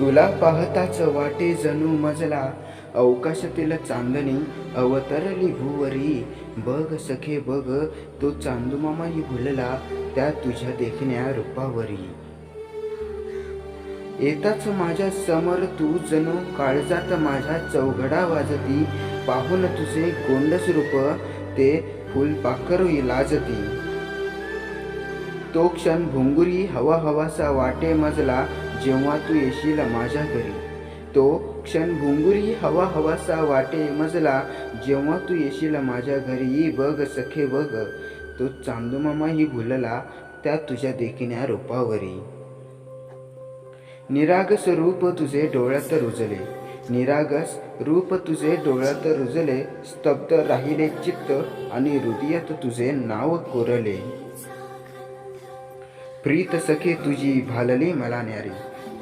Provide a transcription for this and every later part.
तुला पाहताच वाटे जणू मजला. अवकाशातील चांदणी अवतरली भूवरी. बघ सखे बघ तो चांदूमामाही भुलला त्या तुझ्या देखण्या रूपावरी. येताच माझ्यासमोर तू जणू काळजात माझ्या चौघडा वाजती. पाहून तुझे गोंडस रूप ते फुलपाखर लाजती. तो क्षण भुंगुरी हवा हवासा वाटे मजला जेव्हा तू येशील माझ्या घरी. तो क्षण भुंगुरी हवा हवासा वाटे मजला जेव्हा तू येशील माझ्या घरी. बघ सखे बघ तो चांदूमामाही भुलला त्या तुझ्या देखण्या रूपावरी. निरागस रूप तुझे डोळ्यात रुजले. निरागस रूप तुझे डोळ्यात रुजले. स्तब्ध राहिले चित्त आणि हृदयात तुझे नाव कोरले. प्रीत सखे तुझी भालली मला न्यारी.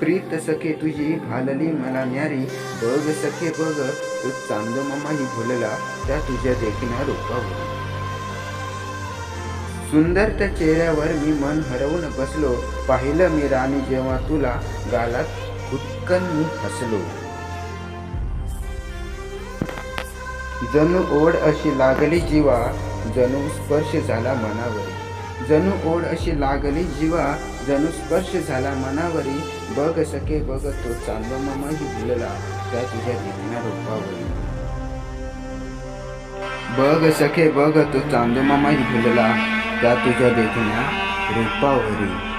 प्रीत सखे तुझी भालली मला न्यारी. बघ सखे बघ. तू चांदमामाही भुलला त्या तुझ्या देखण्या रूपावर सुंदर त्या चेहऱ्यावर मी मन हरवून बसलो. पाहिलं मी राणी जेव्हा तुला गालात उत्कन मी हसलो. जणू ओढ अशी लागली जीवा जणू स्पर्श झाला मनावरी. जणू ओढ अशी लागली जीवा जणू स्पर्श झाला मनावरी. बघ सखे बघ तो चांदमामाही भुलला त्या तुझ्या दिव्या रूपावरी. बघ सखे बघ तो चांदमामाही भुलला त्या तुझ्या देखण्या रूपावरी.